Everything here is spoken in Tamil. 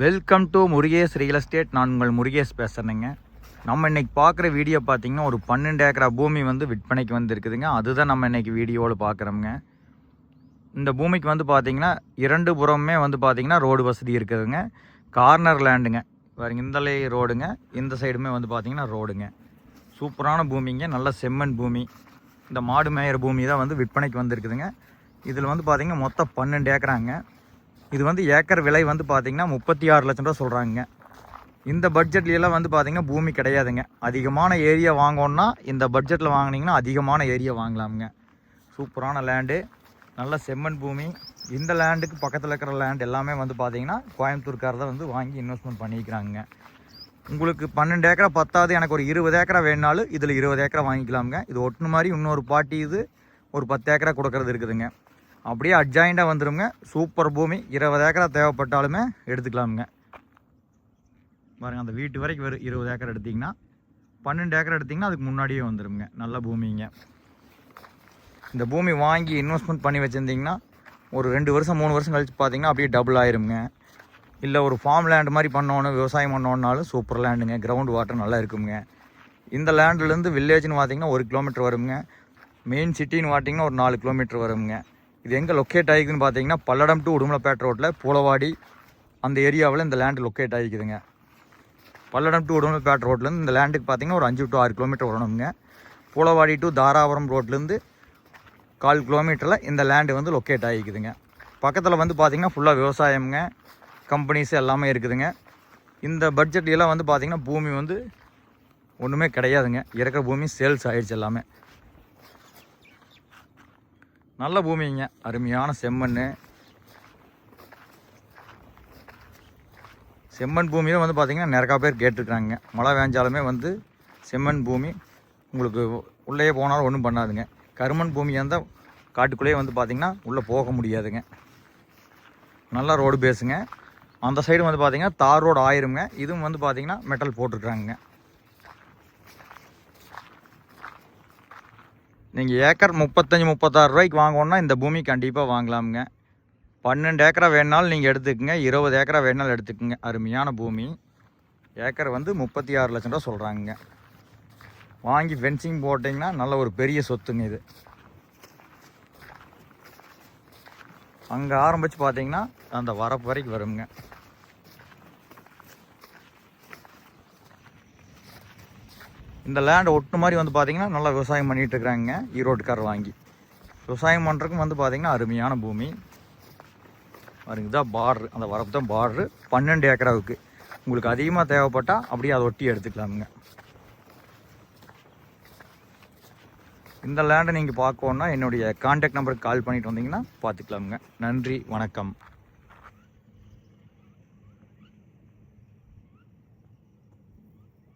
Welcome to Murugesh real estate நான் உங்கள் முருகேஷ் பேசுகிறேங்க நம்ம இன்னைக்கு பார்க்குற வீடியோ பார்த்தீங்கன்னா ஒரு பன்னெண்டு ஏக்கரா பூமி வந்து விற்பனைக்கு வந்துருக்குதுங்க. அதுதான் நம்ம இன்னைக்கு வீடியோவில் பார்க்குறோங்க இந்த பூமிக்கு வந்து பார்த்திங்கன்னா இரண்டு புறமுமே வந்து பார்த்திங்கன்னா ரோடு வசதி இருக்குதுங்க. கார்னர் லேண்டுங்க பாருங்க இந்த லே ரோடுங்க. இந்த சைடுமே வந்து பார்த்திங்கன்னா ரோடுங்க. சூப்பரான பூமிங்க. நல்ல செம்மண் பூமி. இந்த மாடு மேயிற பூமி தான் வந்து விற்பனைக்கு வந்திருக்குதுங்க. இதில் வந்து பார்த்திங்கன்னா மொத்தம் பன்னெண்டு ஏக்கராங்க. இது வந்து ஏக்கர் விலை வந்து பார்த்திங்கன்னா முப்பத்தி ஆறு லட்சம் ரூபா சொல்கிறாங்க இந்த பட்ஜெட்லாம் வந்து பார்த்திங்கன்னா பூமி கிடையாதுங்க. அதிகமான ஏரியா வாங்கணுன்னா இந்த பட்ஜெட்டில் வாங்கினீங்கன்னா அதிகமான ஏரியா வாங்கலாமுங்க. சூப்பரான லேண்டு நல்ல செம்மண் பூமி. இந்த லேண்டுக்கு பக்கத்தில் இருக்கிற லேண்ட் எல்லாமே வந்து பார்த்தீங்கன்னா கோயம்புத்தூர்காரர் தான் வந்து வாங்கி இன்வெஸ்ட்மெண்ட் பண்ணிக்கிறாங்க. உங்களுக்கு பன்னெண்டு ஏக்கரா பத்தாவது எனக்கு ஒரு இருபது ஏக்கரா வேணுனாலும் இதில் இருபது ஏக்கரா வாங்கிக்கலாமுங்க. இது ஒட்டுன மாதிரி இன்னொரு பாட்டி இது ஒரு பத்து ஏக்கரா கொடுக்கறது இருக்குதுங்க. அப்படியே அட்ஜாயிண்டாக வந்துடுங்க சூப்பர் பூமி. இருபது ஏக்கரா தேவைப்பட்டாலுமே எடுத்துக்கலாமுங்க. பாருங்கள் அந்த வீட்டு வரைக்கும் வெறும் இருபது ஏக்கர் எடுத்திங்கன்னா பன்னெண்டு ஏக்கர் எடுத்திங்கன்னா அதுக்கு முன்னாடியே வந்துடுங்க நல்ல பூமிங்க. இந்த பூமி வாங்கி இன்வெஸ்ட்மெண்ட் பண்ணி வச்சுருந்தீங்கன்னா ஒரு ரெண்டு வருஷம் மூணு வருஷம் கழித்து பார்த்தீங்கன்னா அப்படியே டபுள் ஆயிருங்க. இல்லை ஒரு ஃபார்ம் லேண்ட் மாதிரி பண்ணோன்னு விவசாயம் பண்ணோன்னாலும் சூப்பர் லேண்டுங்க கிரவுண்ட் வாட்டர் நல்லா இருக்குங்க. இந்த லேண்ட்லேருந்து வில்லேஜ்னு பார்த்தீங்கன்னா ஒரு கிலோமீட்டர் வருங்க. மெயின் சிட்டின்னு பார்த்தீங்கன்னா ஒரு நாலு கிலோமீட்டர் வருங்க. இது எங்கே லொக்கேட் ஆகிக்குதுன்னு பார்த்தீங்கன்னா பல்லடம் டு உடுமலைப்பேட்டை ரோட்டில் பூலவாடி அந்த ஏரியாவில் இந்த லேண்டு லொக்கேட் ஆகிக்குதுங்க பல்லடம் டு உடுமலைப்பேட் ரோட்லேருந்து இந்த லேண்டுக்கு பார்த்தீங்கன்னா ஒரு அஞ்சு டு ஆறு கிலோமீட்டர் வரணுங்க. பூலவாடி டு தாராபுரம் ரோட்லேருந்து கால் கிலோமீட்டரில் இந்த லேண்டு வந்து லொக்கேட் ஆகிக்குதுங்க பக்கத்தில் வந்து பார்த்தீங்கன்னா ஃபுல்லாக விவசாயம்ங்க கம்பெனிஸ் எல்லாமே இருக்குதுங்க. இந்த பட்ஜெட்லாம் வந்து பார்த்திங்கன்னா பூமி வந்து ஒன்றுமே கிடையாதுங்க. இருக்கிற பூமி சேல்ஸ் ஆகிடுச்சு எல்லாமே. நல்ல பூமிங்க. அருமையான செம்மண் செம்மண் பூமியில் வந்து பார்த்தீங்கன்னா நிறையா பேர் கேட்டிருக்காங்க. மழை வேஞ்சாலுமே வந்து செம்மண் பூமி உங்களுக்கு உள்ளே போனாலும் ஒன்றும் பண்ணாதுங்க. கருமண் பூமியாக இருந்தால் காட்டுக்குள்ளேயே வந்து பார்த்திங்கன்னா உள்ளே போக முடியாதுங்க. நல்ல ரோடு பேஸுங்க அந்த சைடு வந்து பார்த்தீங்கன்னா தார் ரோடு ஆயிருங்க இதுவும் வந்து பார்த்தீங்கன்னா மெட்டல் போட்டிருக்குறாங்க நீங்கள் ஏக்கர் முப்பத்தஞ்சு முப்பத்தாறு ரூபாய்க்கு வாங்கணுன்னா இந்த பூமி கண்டிப்பாக வாங்கலாமுங்க. பன்னெண்டு ஏக்கரா வேணாலும் நீங்கள் எடுத்துக்கோங்க. இருபது ஏக்கரா வேணாலும் எடுத்துக்கோங்க. அருமையான பூமி. ஏக்கர் வந்து முப்பத்தி ஆறு லட்சம் ரூபா சொல்கிறாங்க வாங்கி ஃபென்சிங் போட்டிங்கன்னா நல்ல ஒரு பெரிய சொத்துங்க இது. அங்கே ஆரம்பித்து பார்த்தீங்கன்னா அந்த வரப்பு வரைக்கும் வருங்க. இந்த லேண்டை ஒட்டு மாதிரி வந்து பார்த்திங்கன்னா நல்லா விவசாயம் பண்ணிகிட்டு இருக்கிறாங்க ஈரோட்டுக்கார வாங்கி. விவசாயம் பண்ணுறதுக்கும் வந்து பார்த்திங்கன்னா அருமையான பூமி. பாருங்க தான் பார்ட்ரு அந்த வரப்பு தான் பார்ட்ரு பன்னெண்டு ஏக்கராவுக்கு. உங்களுக்கு அதிகமாக தேவைப்பட்டால் அப்படியே அதை ஒட்டி எடுத்துக்கலாமுங்க. இந்த லேண்டை நீங்கள் பார்க்கணுன்னா என்னுடைய கான்டாக்ட் நம்பருக்கு கால் பண்ணிட்டு வந்தீங்கன்னா பார்த்துக்கலாமுங்க. நன்றி வணக்கம்.